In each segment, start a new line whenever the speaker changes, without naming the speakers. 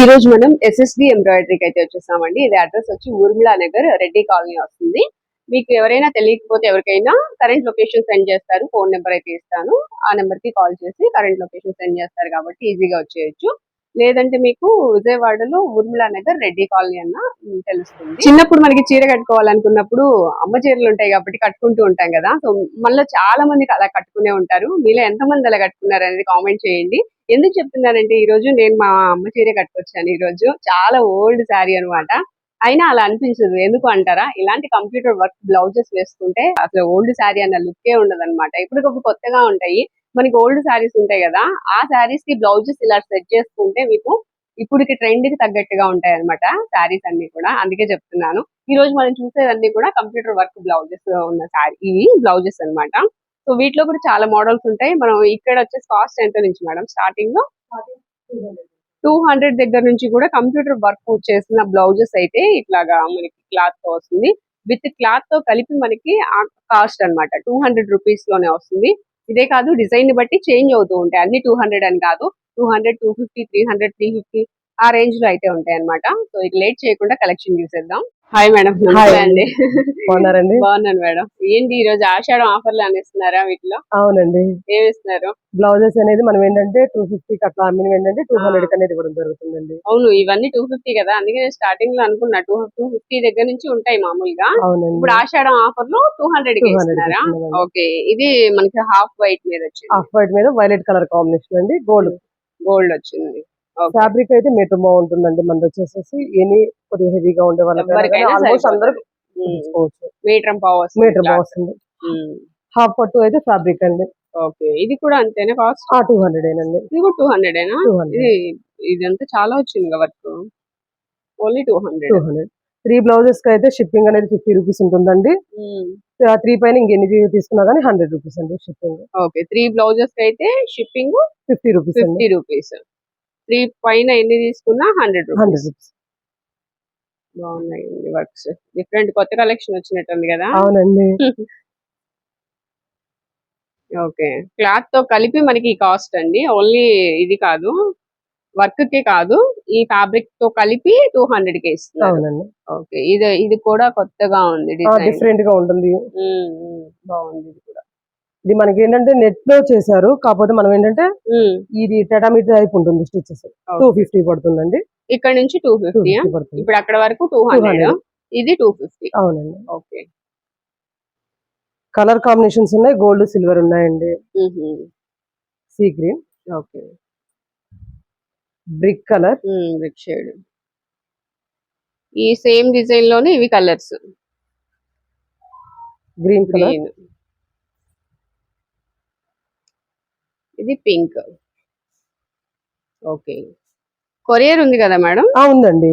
ఈ రోజు మనం ఎస్ఎస్బి ఎంబ్రాయిడరీకి అయితే వచ్చేసామండి. ఇది అడ్రస్ వచ్చి ఊర్మిళా నగర్ రెడ్డి కాలనీ వస్తుంది. మీకు ఎవరైనా తెలియకపోతే ఎవరికైనా కరెంట్ లొకేషన్ సెండ్ చేస్తారు. ఫోన్ నెంబర్ అయితే ఇస్తాను. ఆ నెంబర్కి కాల్ చేసి కరెంట్ లొకేషన్ సెండ్ చేస్తారు కాబట్టి ఈజీగా వచ్చేయచ్చు. లేదంటే మీకు విజయవాడలో ఊర్మిళా నగర్ రెడ్డి కాలనీ అన్న తెలుస్తుంది. చిన్నప్పుడు మనకి చీర కట్టుకోవాలనుకున్నప్పుడు అమ్మ చీరలు ఉంటాయి కాబట్టి కట్టుకుంటూ ఉంటాం కదా. సో మనలో చాలా మందికి అలా కట్టుకునే ఉంటారు. మీలో ఎంత మంది అలా కట్టుకున్నారు అనేది కామెంట్ చేయండి. ఎందుకు చెప్తున్నానంటే ఈ రోజు నేను మా అమ్మ చీర కట్టుకొచ్చాను ఈ రోజు. చాలా ఓల్డ్ శారీ అన్నమాట. అయినా అలా అనిపించదు. ఎందుకు అంటారా? ఇలాంటి కంప్యూటర్ వర్క్ బ్లౌజెస్ వేసుకుంటే అసలు ఓల్డ్ శారీ అన్న లుక్కే ఉండదు అనమాట ఇప్పటికప్పుడు కొత్తగా ఉంటాయి. మనకి ఓల్డ్ శారీస్ ఉంటాయి కదా ఆ శారీస్కి బ్లౌజెస్ ఇలా సెట్ చేసుకుంటే మీకు ఇప్పటికి ట్రెండ్కి తగ్గట్టుగా ఉంటాయి అనమాట శారీస్ అన్ని కూడా. అందుకే చెప్తున్నాను. ఈ రోజు మనం చూసేదన్నీ కూడా కంప్యూటర్ వర్క్ బ్లౌజెస్ ఉన్న శారీ ఇవి బ్లౌజెస్ అన్నమాట. సో వీటిలో కూడా చాలా మోడల్స్ ఉంటాయి. మనం ఇక్కడ వచ్చేసి కాస్ట్ ఎంత నుంచి మేడం స్టార్టింగ్లో? టూ హండ్రెడ్ దగ్గర నుంచి కూడా కంప్యూటర్ వర్క్ చేసిన బ్లౌజెస్ అయితే ఇట్లాగా మనకి క్లాత్తో వస్తుంది. విత్ క్లాత్తో కలిపి మనకి కాస్ట్ అన్నమాట. టూ హండ్రెడ్ రూపీస్లోనే వస్తుంది. ఇదే కాదు డిజైన్ని బట్టి చేంజ్ అవుతూ ఉంటాయి. అన్ని టూ హండ్రెడ్ అని కాదు. Two hundred two fifty three hundred three fifty ఆ రేంజ్లో అయితే ఉంటాయి అన్నమాట సో ఇక లేట్ చేయకుండా కలెక్షన్ చూసేద్దాం. హాయ్ మేడం నమస్తే అండి
బాగున్నారండి?
బాగున్నాను మేడం ఏంటి ఈ రోజు ఆషాఢం ఆఫర్లు అనేస్తున్నారా వీటిలో?
అవునండి.
ఏమి ఇస్తున్నారు
బ్లౌజెస్ అనేది మనం ఏంటంటే టూ ఫిఫ్టీ అట్లా అమ్మిన ఏంటంటే టూ హండ్రెడ్ అనేది ఇవ్వడం జరుగుతుందండి.
అవును ఇవన్నీ టూ ఫిఫ్టీ కదా. అందుకే నేను స్టార్టింగ్లో అనుకున్నా టూ టూ ఫిఫ్టీ దగ్గర నుంచి ఉంటాయి మామూలుగా. ఇప్పుడు ఆషాఢం ఆఫర్లో టూ హండ్రెడ్కి
200 కి
ఇస్తున్నారా. ఓకే ఇది మనకి హాఫ్ వైట్ మీద వచ్చింది.
ఆఫ్ వైట్ మీద వైలెట్ కలర్ కాంబినేషన్ అండి గోల్డ్
గోల్డ్ వచ్చింది.
ఫ్యాబ్రిక్ అయితే మీటర్ బాగుంటుందండి మనది వచ్చేసేసి ఎనీ కొద్దిగా హెవీగా ఉండే వాళ్ళకి ఆల్మోస్ట్ అందరూ
మీటర్
మీటర్. బాగుంది
ఉమ్.
హాఫ్ పట్టు అయితే ఫ్యాబ్రిక్ అండి.
ఓకే ఇది కూడా అంతేనా కాస్ట్
టూ హండ్రెడ్ ఏనండి.
ఇది కూడా టూ హండ్రెడ్ ఏనా?
హండ్రెడ్
ఇది ఇదంతా చాలా వచ్చింది work. Only two
two
hundred
hundred three బ్లౌజెస్కి అయితే షిప్పింగ్ అనేది ఫిఫ్టీ రూపీస్ ఉంటుందండి. త్రీ పైన ఇంకెన్ని తీసుకున్నా కానీ హండ్రెడ్ రూపీస్ అండి షిప్పింగ్
ఓకే త్రీ బ్లౌజెస్కి అయితే shipping
fifty rupees
fifty rupees three పైన ఎన్ని తీసుకున్నా హండ్రెడ్ రూపీస్. బాగున్నాయండి వర్క్స్. డిఫరెంట్ కొత్త కలెక్షన్ వచ్చినట్టుంది కదా?
అవునండి.
ఓకే. క్లాత్తో కలిపి మనకి కాస్ట్ అండి. ఓన్లీ ఇది కాదు. వర్క్కి కాదు. ఈ ఫ్యాబ్రిక్తో కలిపి టూ హండ్రెడ్కి ఇస్తున్నారు.
అవునండి.
ఓకే. ఇది ఇది కూడా కొత్తగా ఉంది
డిఫరెంట్గా ఉంటుంది.
బాగుంది. ఇది
మనకి ఏంటంటే నెట్లో చేశారు. కాకపోతే మనం ఏంటంటే ఇది టెటామీ టైప్ ఉంటుంది స్టిచెస్. టూ ఫిఫ్టీ పడుతుందండి.
ఇక్కడ నుంచి టూ ఫిఫ్టీ ఇప్పుడు అక్కడ వరకు టూ హండ్రెడ్
200.
ఇది టూ ఫిఫ్టీ
అవునండి.
ఓకే.
కలర్ కాంబినేషన్స్ ఉన్నాయి. గోల్డ్ సిల్వర్ ఉన్నాయండి. Sea green
okay.
Brick colour
brick shade ఈ సేమ్ డిజైన్లోనే ఇవి కలర్స్
గ్రీన్ కలర్
గ్రీన్ ఇది పింక్. ఓకే. కొరియర్ ఉంది కదా మేడం?
ఉందండి.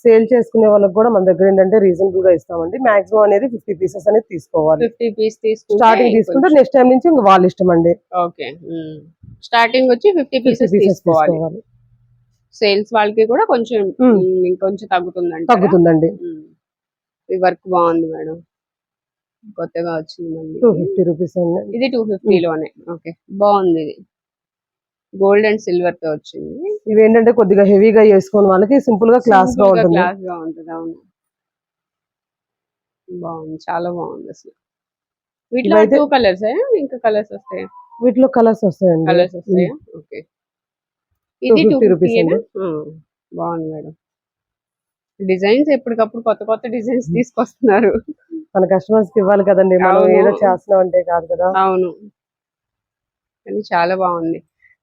సేల్ చేసుకునే వాళ్ళకి కూడా మన దగ్గర ఏంటంటే రీజనబుల్గా ఇస్తామండి. మాక్సిమం అనేది ఫిఫ్టీ పీసెస్ అనేది తీసుకోవాలి.
ఫిఫ్టీ పీస్ తీసుకుంటే
స్టార్టింగ్ తీసుకుంటే నెక్స్ట్ టైం నుంచి ఇంకా వాళ్ళ ఇష్టం అండి
ఓకే స్టార్టింగ్ వచ్చి ఫిఫ్టీ పీసెస్ తీసుకోవాలి. సేల్స్ వాళ్ళకి కూడా కొంచెం ఇంకొంచెం తగ్గుతుందంట
తగ్గుతుందండి.
ఈ వర్క్ బాగుంది మేడం. కొత్తగా వచ్చింది
టూ ఫిఫ్టీ రూపీస్ అండి.
ఇది టూ ఫిఫ్టీ లోనే. ఓకే. బాగుంది ఇది. గోల్డ్ అండ్ సిల్వర్తో వచ్చింది.
ఇవి ఏంటంటే కొద్దిగా హెవీగా చేసుకుని వాళ్ళకి సింపుల్గా క్లాస్గా ఉంటుంది.
క్లాస్గా ఉంటుంది అవును. బాగుంది చాలా బాగుంది అసలు. వీటిలో టూ కలర్స్ ఇంకా కలర్స్ వస్తాయా?
వీటిలో కలర్స్ వస్తాయండి.
కలర్స్ వస్తాయా? ఓకే. ఇది టూ
250 rupees
ఫిఫ్టీ
అండి.
బాగుంది మేడం. డిజైన్స్ ఎప్పటికప్పుడు కొత్త కొత్త డిజైన్స్ తీసుకొస్తున్నారు.
మన కస్టమర్స్కి ఇవ్వాలి కదండి. మనం
అవును.
ఏదో చేస్తున్నాం అంటే కాదు కదా.
అవును. కానీ చాలా బాగుంది.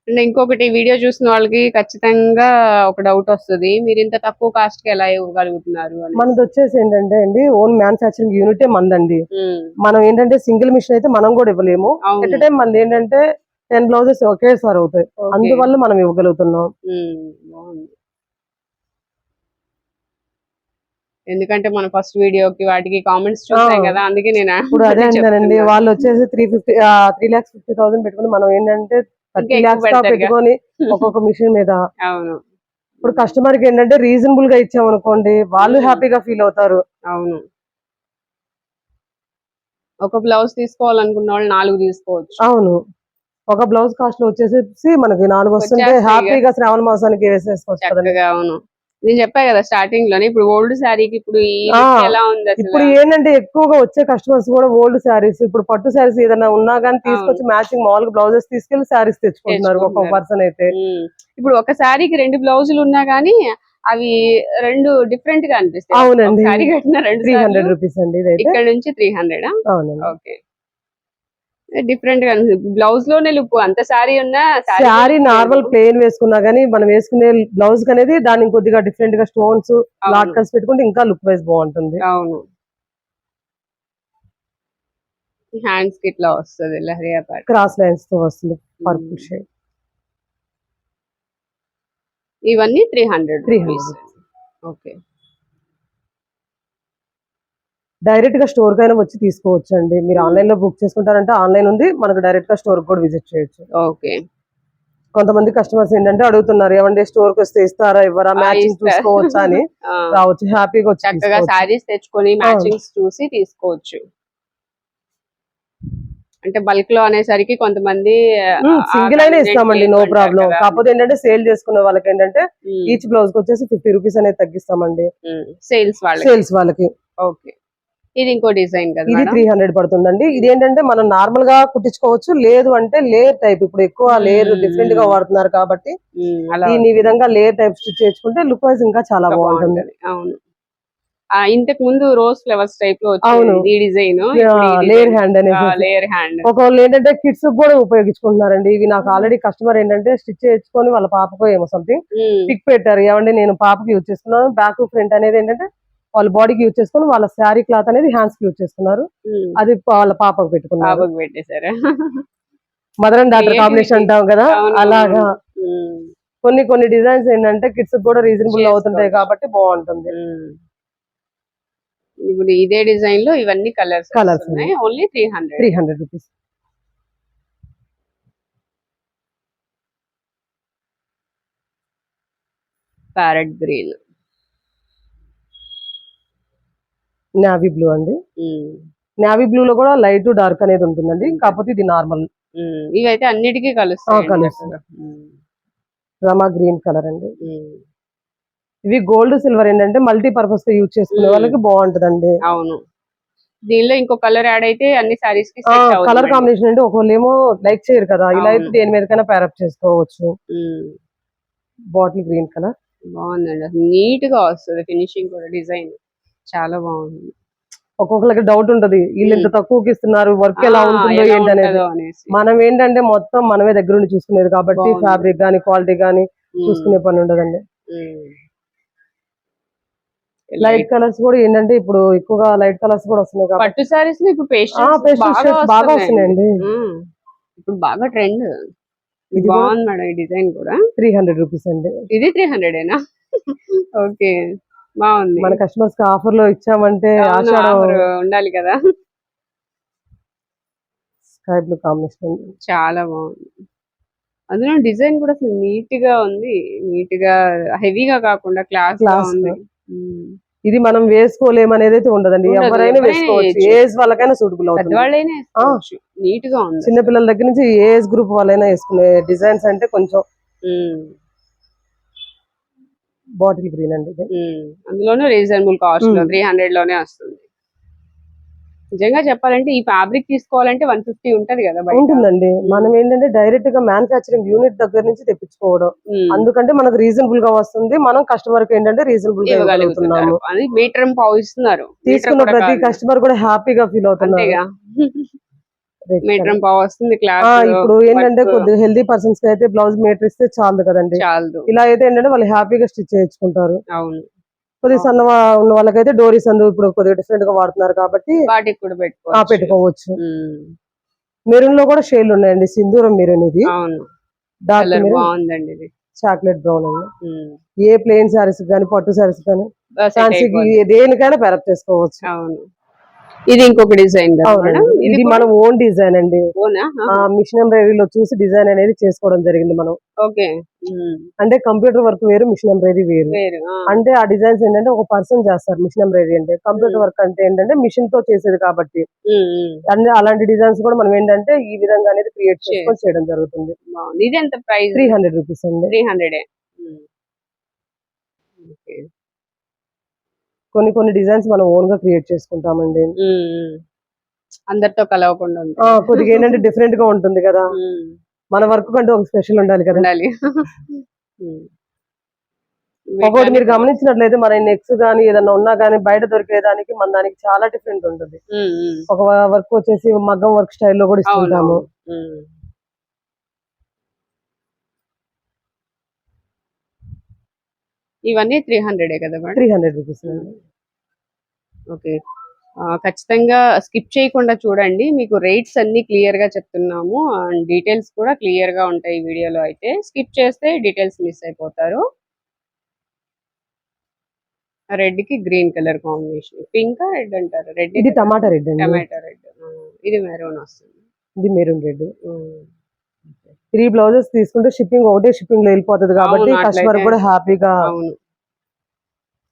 అండ్ ఇంకొకటి వీడియో చూసిన వాళ్ళకి ఖచ్చితంగా ఒక డౌట్ వస్తుంది. మీరు ఇంత తక్కువ కాస్ట్కి ఎలా ఇవ్వగలుగుతున్నారు అని.
మనది వచ్చేసి ఏంటంటే అండి ఓన్ మ్యానుఫాక్చరింగ్ యూనిటే మందండి.
ఉమ్,
మనం ఏంటంటే సింగిల్ మిషన్ అయితే మనం కూడా ఇవ్వలేము.
అవును.
ఎట్ టైం మనది ఏంటంటే టెన్ బ్లౌజెస్ ఒకేసారి అవుతాయి. అందువల్ల మనం ఇవ్వగలుగుతున్నాం.
ఉమ్, బాగుంది. ఎందుకంటే మన ఫస్ట్ వీడియోకి వాటికి కామెంట్స్ చూసాం. కదా అందుకే నేను
ఇప్పుడు అదే అంటానండి. వాళ్ళు వచ్చేసి three fifty three lakhs fifty thousand పెట్టుకుని మనం ఏంటంటే థర్టీ లాక్స్. పెట్టుకొని ఒక్కొక్క మిషన్ మీద
అవును
ఇప్పుడు కస్టమర్కి ఏంటంటే రీజనబుల్గా ఇచ్చాం అనుకోండి వాళ్ళు
Hmm.
హ్యాపీగా ఫీల్ అవుతారు
అవును ఒక బ్లౌజ్ తీసుకోవాలనుకున్న వాళ్ళు నాలుగు తీసుకోవచ్చు
అవును ఒక బ్లౌజ్ కాస్ట్ వచ్చేసి మనకి నాలుగు వస్తుంటే. హ్యాపీగా శ్రావణ మాసానికి వేసేసుకోవచ్చు
అవును నేను చెప్పా కదా స్టార్టింగ్లోనే. ఇప్పుడు ఓల్డ్ శారీకి ఇప్పుడు ఎలా ఉంది
ఇప్పుడు ఏంటంటే ఎక్కువగా వచ్చే కస్టమర్స్ కూడా ఓల్డ్ శారీస్ ఇప్పుడు పట్టు శారీస్ ఏదైనా ఉన్నా కానీ తీసుకొచ్చి మ్యాచింగ్ మామూలుగా బ్లౌజెస్ తీసుకెళ్ళి శారీస్ తెచ్చుకుంటున్నారు
తెచ్చుకుంటున్నారు.
పర్సన్ అయితే.
ఇప్పుడు ఒక శారీకి రెండు బ్లౌజులు ఉన్నా గానీ అవి రెండు డిఫరెంట్గా అనిపిస్తాయి.
అవునండి.
శారీ కట్టిన రెండు
త్రీ హండ్రెడ్ రూపీస్ అండి
ఇక్కడ నుంచి త్రీ హండ్రెడ్
అవునండి.
ఓకే. డిఫరెంట్గా బ్లౌజ్లోనే లుక్ అంత శారీ ఉన్నా look
నార్మల్
లేదు.
ప్లెయిన్ వేసుకున్నా గానీ మనం వేసుకునే బ్లౌజ్ అనేది దానికి కొద్దిగా డిఫరెంట్గా స్టోన్స్
అవును.
లాట్కల్స్ పెట్టుకుంటే ఇంకా లుక్ వైజ్ బాగుంటుంది.
అవును. హ్యాండ్స్కి ఇట్లా వస్తుంది లహరియా పాట్
క్రాస్ లైన్స్తో వస్తుంది పర్పుల్ షేడ్
ఇవన్నీ త్రీ హండ్రెడ్
300.
ఓకే
డైరెక్ట్గా స్టోర్ కైనా వచ్చి తీసుకోవచ్చు అండి మీరు ఆన్లైన్లో బుక్ చేసుకుంటారంటే ఆన్లైన్ ఉంది మనకు డైరెక్ట్గా స్టోర్ కూడా విజిట్ చేయొచ్చు.
ఓకే.
కొంతమంది కస్టమర్స్ ఏంటంటే అడుగుతున్నారు ఏమంటే స్టోర్కి వస్తే ఇస్తారా ఇవ్వరా మ్యాచింగ్. చూసుకోవచ్చా? అని. రావచ్చు హ్యాపీగా వచ్చి
చక్కగా. శారీస్ తెచ్చుకొని మ్యాచింగ్స్ చూసి తీసుకోవచ్చు. అంటే బల్క్లో అనేసరికి కొంతమంది
సింగిల్ అయినా ఇస్తామండి నో ప్రాబ్లం. కాకపోతే ఏంటంటే సేల్ చేసుకునే వాళ్ళకి ఏంటంటే ఈచ్ బ్లౌజ్కి వచ్చేసి ఫిఫ్టీ రూపీస్ అనేది తగ్గిస్తామండి.
సేల్స్ వాళ్ళకి.
సేల్స్ వాళ్ళకి.
ఓకే. ఇది ఇంకో డిజైన్ కదా
ఇది త్రీ హండ్రెడ్ పడుతుందండి. ఇది ఏంటంటే మనం నార్మల్గా కుట్టించుకోవచ్చు. లేదు అంటే లేయర్ టైప్ ఇప్పుడు ఎక్కువ లేయర్. డిఫరెంట్గా వాడుతున్నారు కాబట్టి దీని ఈ విధంగా లేయర్ టైప్ స్టిచ్ చేసుకుంటే లుక్ వైజ్ ఇంకా చాలా బాగుంటుంది.
అవును. ఇంతకు ముందు రోజ్ ఫ్లవర్స్ టైప్లో ఈ డిజైన్.
లేయర్ హ్యాండ్ అనేది
లేయర్ హ్యాండ్
ఒకళ్ళు ఏంటంటే కిడ్స్ కూడా ఉపయోగించుకుంటున్నారండి. ఇవి నాకు ఆల్రెడీ కస్టమర్ ఏంటంటే స్టిచ్ చేసుకొని వాళ్ళ పాపకో ఏమో సంథింగ్ పిక్ పెట్టారు. ఏమంటే నేను పాపకి యూజ్ చేస్తున్నాను. బ్యాక్ ఫ్రంట్ అనేది ఏంటంటే వాళ్ళ బాడీకి యూజ్ చేసుకొని వాళ్ళ శారీ క్లాత్ అనేది హ్యాండ్స్కి యూజ్ చేస్తున్నారు అది వాళ్ళ పాపకు పెట్టుకున్నారు.
పెట్టేశారు.
Mother and daughter
Creativity.
Combination అంటాం కదా? అలాగా. కొన్ని కొన్ని డిజైన్స్ ఏంటంటే కిడ్స్ కూడా రీజనబుల్. అవుతుంటాయి కాబట్టి బాగుంటుంది.
ఇప్పుడు ఇదే డిజైన్లో ఇవన్నీ కలర్స్ ఉన్నాయి. Only three hundred
three hundred rupees
parrot green
navy blue అండి. నావీ బ్లూ లో కూడా లైట్ డార్క్ అనేది ఉంటుందండి. కాకపోతే ఇది నార్మల్
ఇవైతే అన్నిటికీ కలుస్తాయి.
కలుస్తాయి. రమా గ్రీన్ కలర్ అండి. ఇవి గోల్డ్ సిల్వర్ ఏంటంటే మల్టీ పర్పస్తో యూజ్ చేసుకునే. వాళ్ళకి బాగుంటదండి.
అవును. దీనిలో ఇంకో కలర్ యాడ్ అయితే అన్ని సారీస్కి
కలర్ కాంబినేషన్ అంటే ఒకళ్ళు ఏమో లైక్ చేయరు కదా. ఇలా అయితే. దేని మీదకైనా ప్యారప్ చేసుకోవచ్చు. బాటిల్ గ్రీన్ కలర్
బాగుందండి. నీట్గా వస్తుంది. ఫినిషింగ్ కూడా డిజైన్ చాలా బాగుంది.
ఒక్కొక్కరికి డౌట్ ఉంటది. వీళ్ళు ఇంత తక్కువకి ఇస్తున్నారు వర్క్ ఎలా ఉంటుందో ఏంటనేది. మనం ఏంటంటే మొత్తం మనమే దగ్గర నుండి చూసుకునేది కాబట్టి. ఫ్యాబ్రిక్ గానీ క్వాలిటీ గానీ చూసుకునే పని ఉండదండి. లైట్ కలర్స్ కూడా ఏంటంటే ఇప్పుడు ఎక్కువగా లైట్ కలర్స్ కూడా వస్తున్నాయి
పట్టు సారీస్లో ఇప్పుడు పేస్టల్
బాగా వస్తున్నాయండి.
ఇప్పుడు బాగా ట్రెండ్
ఇది
బాగుంది మేడం ఈ డిజైన్ కూడా.
త్రీ హండ్రెడ్ రూపీస్ అండి.
ఇది త్రీ హండ్రెడ్ ఏనా? ఓకే. బాగుంది.
మన కస్టమర్స్కి ఆఫర్లో ఇచ్చామంటే
ఉండాలి కదా.
స్కై బ్లూ కాంబినేషన్
చాలా బాగుంది. అందులో డిజైన్ కూడా అసలు నీట్గా ఉంది. నీట్గా హెవీగా కాకుండా క్లాస్ ఉంది.
ఇది మనం వేసుకోలేము అనేది అయితే ఉండదండి.
ఉండదు,
ఎవరైనా వేసుకోవచ్చు. ఏజ్ వాళ్ళకైనా సూటబుల్ అవుతుంది.
నీట్గా ఉంది.
చిన్న పిల్లల దగ్గర నుంచి ఏజ్ గ్రూప్ వాళ్ళైనా వేసుకునే డిజైన్స్ అంటే కొంచెం బాటిల్ గ్రీన్ అండి.
అందులోనూ రీజనబుల్
కాస్ట్లో.
త్రీ హండ్రెడ్లోనే వస్తుంది. నిజంగా చెప్పాలంటే ఈ ఫ్యాబ్రిక్ తీసుకోవాలంటే వన్ ఫిఫ్టీ ఉంటది కదా
ఉంటుందండి. మనం ఏంటంటే డైరెక్ట్గా మ్యానుఫాక్చరింగ్ యూనిట్ దగ్గర నుంచి తెప్పించుకోవడం. అందుకంటే మనకు రీజనబుల్గా వస్తుంది. మనం కస్టమర్కి ఏంటంటే
రీజనబుల్గా
ఇవ్వగలుగుతున్నాము.
మీటర్ పావు ఇస్తున్నారు.
తీసుకున్న ప్రతి. కస్టమర్ కూడా హ్యాపీగా ఫీల్ అవుతున్నారు. Red
మీటర్ వస్తుంది క్లాస్
ఇప్పుడు ఏంటంటే కొద్దిగా హెల్దీ పర్సన్స్కి అయితే బ్లౌజ్ మీటర్ ఇస్తే చాలు కదండి ఇలా అయితే ఏంటంటే వాళ్ళు హ్యాపీగా స్టిచ్ చేయించుకుంటారు.
అవును.
కొద్దిగా సన్న ఉన్న వాళ్ళకైతే డోరీస్ అందు ఇప్పుడు కొద్దిగా డిఫరెంట్గా వాడుతున్నారు కాబట్టి
వాటికి కూడా
ఆ
పెట్టుకోవచ్చు.
మెరూన్లో కూడా షేడ్లు ఉన్నాయండి సింధూరం మెరూన్ ఇది. డార్క్
బాగుందండి ఇది.
చాక్లెట్ బ్రౌన్ అండి. ఏ ప్లెయిన్ సారీస్ కానీ పట్టు సారీస్ కానీ. దేనికైనా పెరప్ చేసుకోవచ్చు.
అవును. ఇది ఇంకొక డిజైన్.
ఇది మన ఓన్ డిజైన్ అండి. మిషన్ ఎంబ్రాయిడరీలో చూసి డిజైన్ అనేది చేసుకోవడం జరిగింది మనం.
ఓకే.
అంటే కంప్యూటర్ వర్క్ వేరు మిషన్ ఎంబ్రాయిడరీ వేరు. అంటే ఆ డిజైన్స్ ఏంటంటే ఒక పర్సన్ చేస్తారు మిషన్ ఎంబ్రాయిడరీ అంటే. కంప్యూటర్ వర్క్ అంటే ఏంటంటే మిషన్తో చేసేది కాబట్టి. అన్ని అలాంటి డిజైన్స్ కూడా మనం ఏంటంటే ఈ విధంగా అనేది క్రియేట్ చేసుకొని చేయడం జరుగుతుంది.
ఇది ఎంత ప్రైస్?
త్రీ హండ్రెడ్ రూపీస్ అండి.
Three hundred.
కొన్ని కొన్ని డిజైన్స్ మనం ఓన్గా క్రియేట్ చేసుకుంటామండి.
అందరితో కలవకుండా
కొద్దిగా ఏంటంటే డిఫరెంట్గా ఉంటుంది కదా. మన వర్క్ కంటే ఒక స్పెషల్ ఉండాలి కదా. ఒకటి మీరు గమనించినట్లయితే మన నెక్స్ గానీ ఏదైనా ఉన్నా గానీ బయట దొరికే దానికి మన దానికి చాలా డిఫరెంట్ ఉంటుంది. ఒక వర్క్ వచ్చేసి మగ్గం వర్క్ స్టైల్లో కూడా ఇస్తుంటాము
అవును. ఉమ్. ఇవన్నీ త్రీ హండ్రెడే కదా madam?
Three hundred rupees
okay. ఖచ్చితంగా స్కిప్ చేయకుండా చూడండి. మీకు రేట్స్ అన్ని క్లియర్గా చెప్తున్నాము. అండ్ డీటెయిల్స్ కూడా క్లియర్గా ఉంటాయి ఈ వీడియోలో అయితే. స్కిప్ చేస్తే డీటెయిల్స్ మిస్ అయిపోతారు. రెడ్కి green colour combination pink red అంటారు? రెడ్
ఇది టమాటా రెడ్ అండి.
టమాటా రెడ్ ఇది మెరూన్ వస్తుంది.
ఇది మెరూన్ రెడ్. త్రీ బ్లౌజెస్ తీసుకుంటే షిప్పింగ్ ఒకటే షిప్పింగ్లో వెళ్ళిపోతుంది కాబట్టి కస్టమర్ కూడా హ్యాపీగా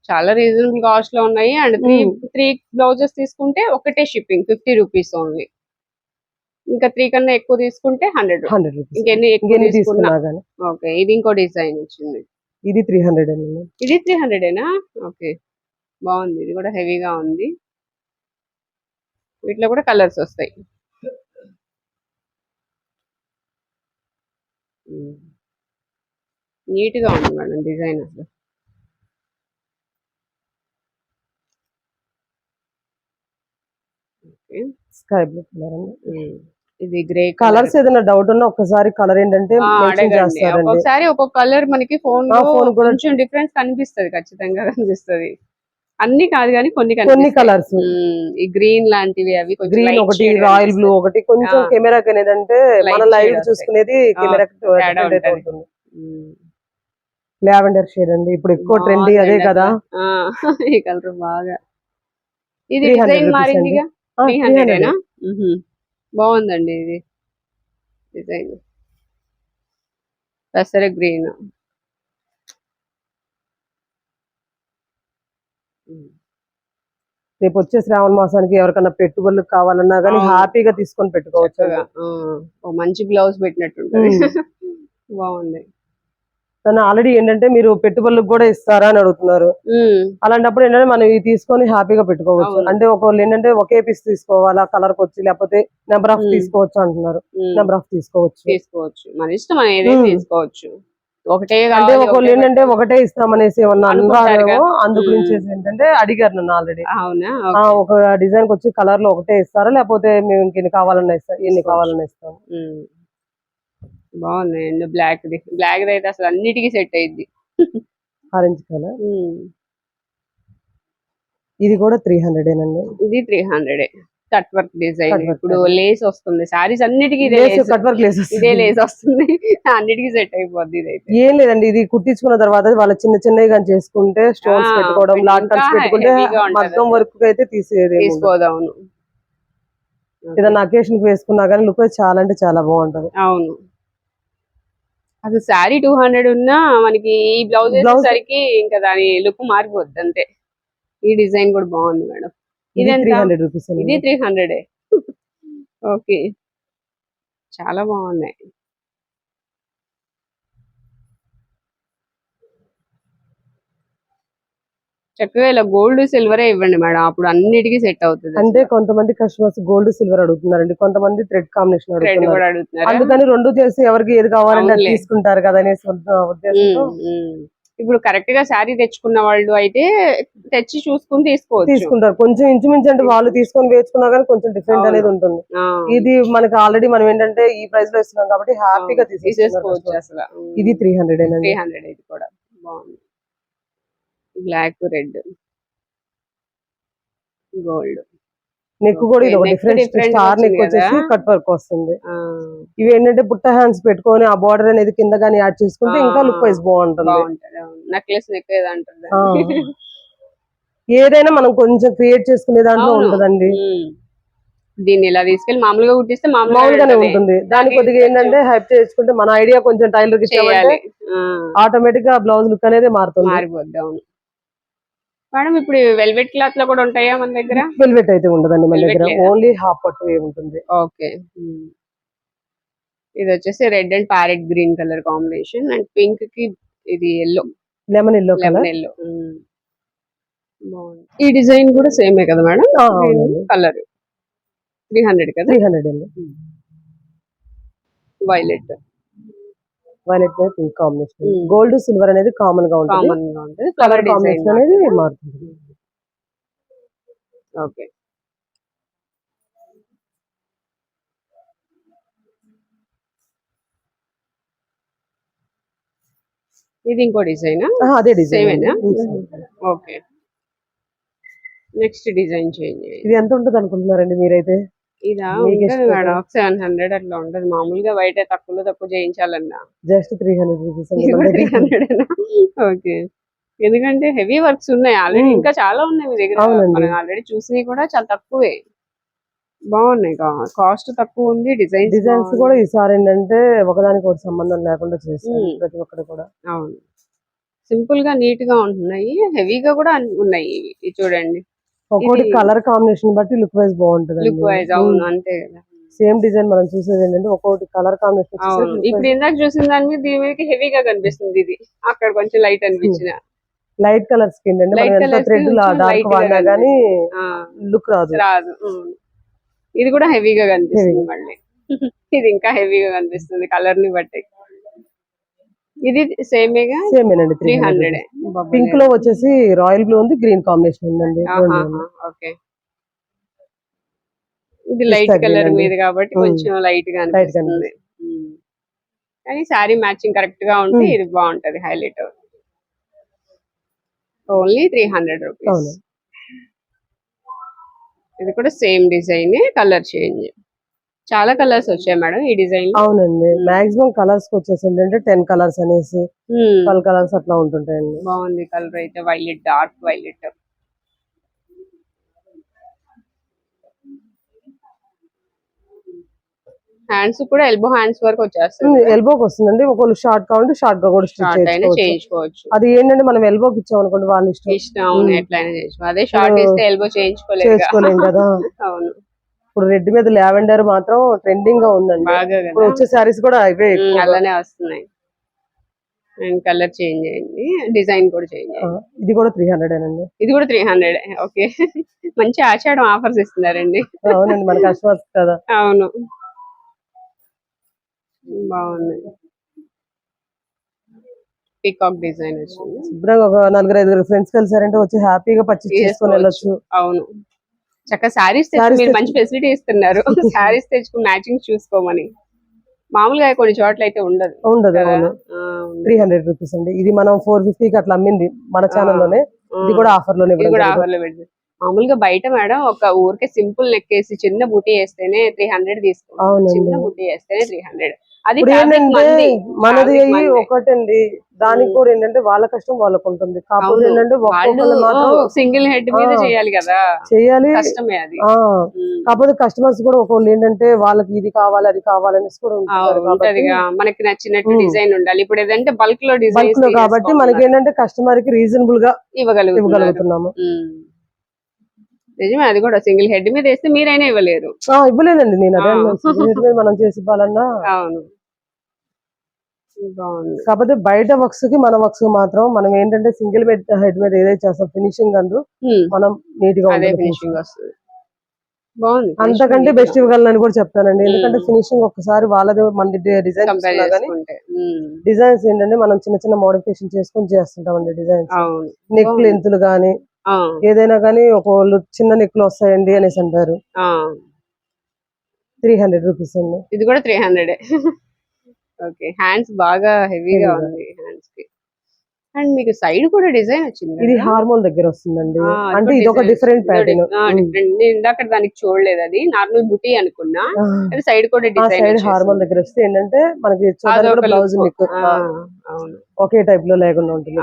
చాలా రీజనబుల్ కాస్ట్లో ఉన్నాయి అండ్ త్రీ. త్రీ బ్లౌజెస్ తీసుకుంటే ఒకటే షిప్పింగ్ ఫిఫ్టీ రూపీస్ ఓన్లీ. ఇంకా త్రీ కన్నా ఎక్కువ తీసుకుంటే హండ్రెడ్
హండ్రెడ్
ఇంకెన్ని ఎక్కువ తీసుకున్నా ఓకే ఇది ఇంకో డిజైన్ వచ్చింది.
ఇది త్రీ హండ్రెడ్
ఇది త్రీ హండ్రెడేనా? ఓకే బాగుంది. ఇది కూడా హెవీగా ఉంది. వీటిలో కూడా కలర్స్ వస్తాయి. నీట్గా ఉంది మేడం డిజైన్ అసలు. ఓకే.
స్కై బ్లూ కలర్ అండి.
ఇది గ్రే
కలర్స్ ఏదైనా డౌట్ ఉన్నా ఒక్కసారి కలర్ ఏంటంటే
ఒక్కొక్కసారి ఒక్కొక్క కలర్ మనకి ఫోన్
కూడా-
కొంచెం డిఫరెన్స్ కనిపిస్తది ఖచ్చితంగా కనిపిస్తది. అన్ని కాదు కానీ కొన్ని
కొన్ని. కలర్స్
ఈ గ్రీన్ లాంటివి అవి
గ్రీన్ ఒకటి రాయల్ బ్లూ. ఒకటి కొంచెం
ఆ.
కెమెరాకి అనేదంటే మన లైవ్. చూసుకునేది కెమెరా. లావెండర్ షేడ్ అండి. ఇప్పుడు ఎక్కువ ట్రెండీ అదే కదా.
ఈ కలర్ బాగా. ఇది
300
డిజైన్ మారిందిగా?
ఆ,
త్రీ
300.
హండ్రెడేనా బాగుందండి ఇది. డిజైన్. పెసర గ్రీన్.
రేపు వచ్చే శ్రావణ మాసానికి ఎవరికైనా పెట్టుబడులు కావాలన్నా కానీ. హ్యాపీగా తీసుకొని పెట్టుకోవచ్చు
మంచి బ్లౌజ్ పెట్టినట్టుంటది. బాగుంది.
కానీ ఆల్రెడీ ఏంటంటే మీరు పెట్టుబడులకు కూడా ఇస్తారా అని అడుగుతున్నారు. అలాంటప్పుడు ఏంటంటే మనం ఇవి తీసుకొని హ్యాపీగా పెట్టుకోవచ్చు. అంటే ఒకళ్ళు ఏంటంటే ఒకే పీస్ తీసుకోవాలా కలర్ వచ్చి లేకపోతే నెంబర్ ఆఫ్. తీసుకోవచ్చు అంటున్నారు. నెంబర్ ఆఫ్ తీసుకోవచ్చు.
తీసుకోవచ్చు. మన ఇష్టం. తీసుకోవచ్చు. ఒకటే
అంటే ఒకళ్ళు
ఒకటే
ఏంటంటే ఒకటే ఇస్తామనేసి ఏమన్నా
కదా.
అందు గురించి. ఏంటంటే అడిగారు నన్ను ఆల్రెడీ
అవునా.
ఒక డిజైన్ వచ్చి కలర్లో ఒకటే ఇస్తారా లేకపోతే మేము ఇంకెన్ని కావాలన్నా ఇస్తాం ఎన్ని. కావాలన్నా ఇస్తాం
అండ్ బ్లాక్ ది బ్లాక్ ది అయితే అసలు అన్నిటికీ సెట్ అయ్యిద్ది
ఆరెంజ్ కలర్. ఇది కూడా త్రీ హండ్రెడ్ ఏనండి
ఇది three hundred cut work design ఇప్పుడు. లేస్ వస్తుంది. సారీస్ అన్నిటికీ ఇదే
కట్ వర్క్ లేస్
ఇదే లేస్ వస్తుంది. అన్నిటికీ సెట్ అయిపోద్ది ఇదైతే.
ఏం లేదండి ఇది కుట్టించుకున్న తర్వాత వాళ్ళ చిన్న చిన్నవి కానీ చేసుకుంటే స్టోన్స్ పెట్టుకోవడం కట్స్
ఇంకా
పెట్టుకుంటే మగ్గం
అసలు.
వర్క్ అయితే తీసేది.
తీసుకోదావును
ఏదైనా అకేషన్ వేసుకున్నా కానీ లుక్ చాలా అంటే చాలా బాగుంటది.
అవును. అసలు శారీ టూ హండ్రెడ్ ఉన్నా మనకి ఈ బ్లౌజ్ వేసేసరికి ఇంకా దాని లుక్ మారిపోద్ది అంతే. ఈ డిజైన్ కూడా బాగుంది మేడం.
ఇది? త్రీ హండ్రెడ్ రూపీస్
ఇది త్రీ హండ్రెడ్ ఓకే. చాలా బాగున్నాయి. చక్కగా ఇలా గోల్డ్ సిల్వరే ఇవ్వండి మేడం. అప్పుడు అన్నిటికీ సెట్ అవుతుంది
అంటే కొంతమంది కస్టమర్స్ గోల్డ్ సిల్వర్ అడుగుతున్నారండి. కొంతమంది థ్రెడ్ కాంబినేషన్ అడుగుతున్నారు. అందుకని రెండు చేసి ఎవరికి ఏది కావాలంటే. తీసుకుంటారు కదా అనేసి ఉద్దేశంతో
ఇప్పుడు కరెక్ట్గా శారీ తెచ్చుకున్న వాళ్ళు అయితే తెచ్చి చూసుకుని తీసుకోవచ్చు.
తీసుకుంటారు. కొంచెం ఇంచుమించు అంటే వాళ్ళు తీసుకొని వేసుకున్నా కానీ కొంచెం డిఫరెంట్. అనేది ఉంటుంది. ఇది మనకి ఆల్రెడీ మనం ఏంటంటే ఈ ప్రైస్లో ఇస్తున్నాం కాబట్టి హ్యాపీగా
తీసేసుకోవచ్చు అసలు.
ఇది త్రీ హండ్రెడ్
త్రీ హండ్రెడ్ ఇది కూడా. బాగుంది. బ్లాక్ రెడ్ గోల్డ్
నెక్ కూడా ఇది ఒక డిఫరెంట్ స్టార్ నెక్ వచ్చేసి. కట్ వర్క్ వస్తుంది. ఇవి ఏంటంటే బుట్ట హ్యాండ్స్ పెట్టుకొని ఆ బార్డర్ అనేది కింద కానీ యాడ్ చేసుకుంటే ఇంకా. లుక్ వైజ్ బాగుంటుంది.
Necklace neck.
ఏదైనా మనం కొంచెం క్రియేట్ చేసుకునే దాంట్లో. ఉంటదండి.
దీన్ని ఇలా తీసుకెళ్ళి మామూలుగా కుట్టిస్తే
మామూలుగానే ఉంటుంది. దాని
దానికి
కొద్దిగా ఏంటంటే హెల్ప్ చేసుకుంటే మన ఐడియా కొంచెం టైలర్కి ఆటోమేటిక్గా బ్లౌజ్ లుక్ అనేది మారుతుంది.
మారిపోద్ది అవును. మేడం ఇప్పుడు వెల్వెట్ క్లాత్లో కూడా ఉంటాయా మన దగ్గర?
వెల్వెట్ అయితే ఉండదండి మన దగ్గర? ఓన్లీ హాఫ్ పట్టు ఉంటుంది.
ఓకే. ఇది వచ్చేసి red and parrot green colour combination and పింక్కి ఇది yellow.
Lemon yellow
lemon yellow. ఈ డిజైన్ కూడా సేమే కదా మేడం? కలర్. త్రీ హండ్రెడ్ కదా?
త్రీ హండ్రెడ్ అండి.
Violet.
Violet pink combination. Gold silver అనేది కామన్గా ఉంటుంది. కాంబినేషన్ అనేది మారుతుంది.
ఓకే. ఇది ఇంకో డిజైన్?
అదే design
okay. Next design change
ఇది ఎంత ఉంటుంది అనుకుంటున్నారండి మీరైతే?
ఇదా
మీకు
ఉండదు. మేడం సెవెన్ హండ్రెడ్ అట్లా ఉండదు. మామూలుగా బయట తక్కువలో తక్కువ చేయించాలన్నా.
Just three hundred
three hundred okay. ఎందుకంటే హెవీ వర్క్స్ ఉన్నాయి. Already
Hmm.
ఇంకా చాలా ఉన్నాయి మీ దగ్గర. మనం ఆల్రెడీ చూసినవి కూడా చాలా తక్కువే. బాగున్నాయి. కాస్ట్ తక్కువ ఉంది డిజైన్స్
డిజైన్స్ కూడా ఈసారి ఏంటంటే ఒకదానికి ఒకటి సంబంధం లేకుండా చేస్తారు
Hmm.
ప్రతి ఒక్కటి కూడా.
అవును. సింపుల్గా నీట్గా ఉంటున్నాయి. హెవీగా కూడా ఉన్నాయి ఇవి. చూడండి.
ఒక్కొక్కటి
ఇది-
కలర్ కాంబినేషన్ బట్టి లుక్ వైజ్ బాగుంటుంది
లుక్ వైజ్ అవును అంతే కదా.
సేమ్ డిజైన్ మనం చూసేది ఏంటంటే ఒక్కొక్కటి కలర్ కాంబినేషన్
ఇప్పుడు ఇందాక చూసిన దాని మీద దీని మీదకి హెవీగా కనిపిస్తుంది ఇది. అక్కడ కొంచెం లైట్ అనిపించిన.
లైట్ కింద
Light
మనం ఎంత థ్రెడ్ డార్క్ వాడినా గానీ
ఆ,
లుక్ రాదు.
రాదు. ఇది కూడా హెవీగా కనిపిస్తుంది మళ్ళీ. ఇది ఇంకా హెవీగా కనిపిస్తుంది కలర్ని బట్టి. ఇది సేమేగా
సేమేనండి
త్రీ హండ్రెడ్
పింక్లో వచ్చేసి రాయల్ బ్లూ ఉంది గ్రీన్ కాంబినేషన్ ఉందండి.
ఓకే ఇది లైట్ కలర్. మీద కాబట్టి
ఉమ్.
కొంచెం
లైట్గా
అనిపిస్తుంది ఉమ్. కానీ శారీ మ్యాచింగ్ కరెక్ట్గా ఉంటే
ఉమ్.
ఇది బాగుంటది highlight only three hundred rupees. ఇది కూడా సేమ్ డిజైన్ కలర్ చేంజ్ చాలా కలర్స్ వచ్చాయి మేడం ఈ డిజైన్
అవునండి. మాక్సిమం కలర్స్ వచ్చేసి ఏంటంటే టెన్ కలర్స్ అనేసి ట్వెల్వ్ కలర్స్ అట్లా ఉంటుంటాయండి.
బాగుంది కలర్ అయితే వైలెట్ డార్క్ వైలెట్. హ్యాండ్స్ కూడా ఎల్బో హ్యాండ్స్ వరకు వచ్చేస్తుంది.
ఎల్బోకి వస్తుందండి. ఒకళ్ళు షార్ట్ కావాలంటే షార్ట్గా కూడా స్టిచ్
చేయించుకోవచ్చు.
అది ఏంటంటే మనం ఎల్బోకి ఇచ్చాం అనుకోండి వాళ్ళ ఇష్టం.
ఇష్టం అవును. ఎట్లయినా చేసుకో అదే షార్ట్ ఇస్తే ఎల్బో చేయించుకోలేదు
కదా.
అవును.
ఇప్పుడు రెడ్ మీద లావెండర్ మాత్రం ట్రెండింగ్గా ఉందండి. ఇప్పుడు వచ్చే శారీస్ కూడా ఎక్కువగా.
అలానే వస్తున్నాయి. అండ్ కలర్ చేంజ్ అయింది డిజైన్ కూడా చేంజ్ అయింది.
ఇది కూడా త్రీ హండ్రెడ్ అండి
ఇది కూడా త్రీ హండ్రెడ్ ఓకే. మంచి ఆషాఢం ఆఫర్స్ ఇస్తున్నారండి.
అవునండి మన కస్టమర్స్ కదా.
అవును. బాగుంది. పికాక్ డిజైన్ వచ్చింది.
శుభ్రంగా ఒక నలుగురు ఐదుగురు ఫ్రెండ్స్ కలిసారంటే వచ్చి హ్యాపీగా పర్చేస్ చేసుకొని. వెళ్ళొచ్చు.
అవును. చక్కగా శారీస్ మీరు మంచి ఫెసిలిటీ ఇస్తున్నారు. శారీస్ తెచ్చుకుని మ్యాచింగ్ చూసుకోమని. మామూలుగా కొన్ని చోట్ల అయితే ఉండదు
ఉండదు. త్రీ హండ్రెడ్ రూపీస్ అండి. ఇది మనం ఫోర్ ఫిఫ్టీకి అట్లా అమ్మింది మన ఛానల్లోనే
ఆ,
ఇది కూడా ఆఫర్లోనే
కూడా. ఆఫర్లో పెడుతుంది మామూలుగా బయట మేడం ఒక ఊరికే సింపుల్ నెక్ వేసి చిన్న బుటీ వేస్తేనే త్రీ హండ్రెడ్ తీసుకుంటాం.
అవునండి.
చిన్న బుటీ వేస్తేనే త్రీ హండ్రెడ్ అది
ఏంటంటే. మనది. ఒకటండి దానికి. కూడా ఏంటంటే వాళ్ళ కష్టం వాళ్ళకు ఉంటుంది కాకపోతే. ఏంటంటే
సింగిల్ హెడ్ మీద. చేయాలి కదా
చేయాలి
కష్టమే అది.
కాకపోతే కస్టమర్స్ కూడా ఒకళ్ళు ఏంటంటే వాళ్ళకి ఇది కావాలి అది కావాలి అనేసి కూడా
ఉంటదిగా మనకి నచ్చినట్టు. డిజైన్ ఉండాలి ఇప్పుడు ఏదంటే బల్క్లో
డిజైన్లో కాబట్టి మనకి ఏంటంటే కస్టమర్కి
రీజనబుల్గా
ఇవ్వగలుగుతున్నాము.
నిజమే అది కూడా సింగిల్ హెడ్ మీద వేస్తే మీరైనా ఇవ్వలేరు
ఇవ్వలేదండి నేను అదే మనం చేసి ఇవ్వాలన్నా
అవును
కాకపోతే బయట వర్క్స్కి మన వర్క్స్ మాత్రం మనం ఏంటంటే సింగిల్ బెడ్ హెడ్ మీద ఏదైతే చేస్తాం ఫినిషింగ్ అందు. మనం నీట్గా
ఫినిషింగ్ వస్తుంది. బాగుంది.
అంతకంటే బెస్ట్ ఇవ్వగలనని కూడా చెప్తానండి. ఎందుకంటే. ఫినిషింగ్ ఒక్కసారి వాళ్ళది మన డిజైన్. డిజైన్స్ ఏంటంటే మనం చిన్న చిన్న మోడిఫికేషన్ చేసుకొని చేస్తుంటామండి డిజైన్స్
అవును.
నెక్. లెంతులు గానీ ఏదైనా కానీ ఒకళ్ళు చిన్న నెక్లు వస్తాయండి అనేసి అంటారు. త్రీ హండ్రెడ్ రూపీస్ అండి.
ఇది కూడా త్రీ హండ్రెడ్ ఓకే హ్యాండ్స్ బాగా హెవీగా. ఉంది హ్యాండ్స్కి అండ్ మీకు సైడ్ కూడా డిజైన్ వచ్చింది?
ఇది? హార్మోన్ దగ్గర వస్తుందండి. అంటే ఇది ఒక డిఫరెంట్. Pattern
different. నేను ఇందాక దానికి చూడలేదు అది. నార్మల్ బుటీ అనుకున్నా. అది సైడ్ కూడా డిజైన్
సైడ్ హార్మోన్ దగ్గర వస్తే ఏంటంటే మనకి చూడడానికి కూడా బ్లౌజ్ మీకు
అవును.
ఒకే టైప్లో లేకుండా ఉంటుంది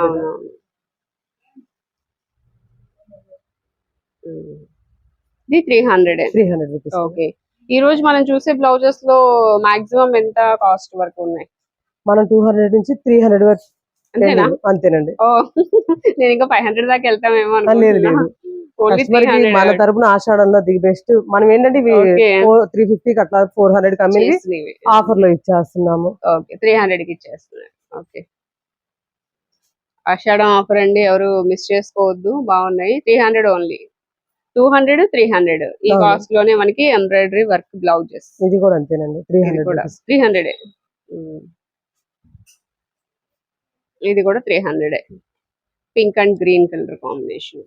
ఇది three hundred
three hundred rupees
okay. ఈ రోజు మనం చూసే బ్లౌజెస్లో మాక్సిమం ఎంత కాస్ట్ వరకు ఉన్నాయి?
మనం టూ హండ్రెడ్ నుంచి త్రీ హండ్రెడ్ వరకు
అంతేనా?
అంతేనండి.
ఓ నేను ఇంకా ఫైవ్ హండ్రెడ్ దాకా వెళ్తామేమో
లేదు లేదు. మన తరపున ఆషాఢంలో ది బెస్ట్ మనం ఏంటంటే త్రీ ఫిఫ్టీ అట్లా ఫోర్ హండ్రెడ్ కమ్మింది ఆఫర్లో ఇచ్చేస్తున్నాము.
ఓకే త్రీ హండ్రెడ్కి ఇచ్చేస్తున్నారు ఓకే. ఆషాఢం ఆఫర్ అండి ఎవరు మిస్ చేసుకోవద్దు బాగున్నాయి. Three hundred only two hundred three hundred. ఈ. కాస్ట్లోనే మనకి ఎంబ్రాయిడరీ వర్క్ బ్లౌజెస్.
ఇది కూడా అంతేనండి. త్రీ హండ్రెడ్
కూడా త్రీ హండ్రెడ్. ఇది కూడా three hundred pink and green colour combination.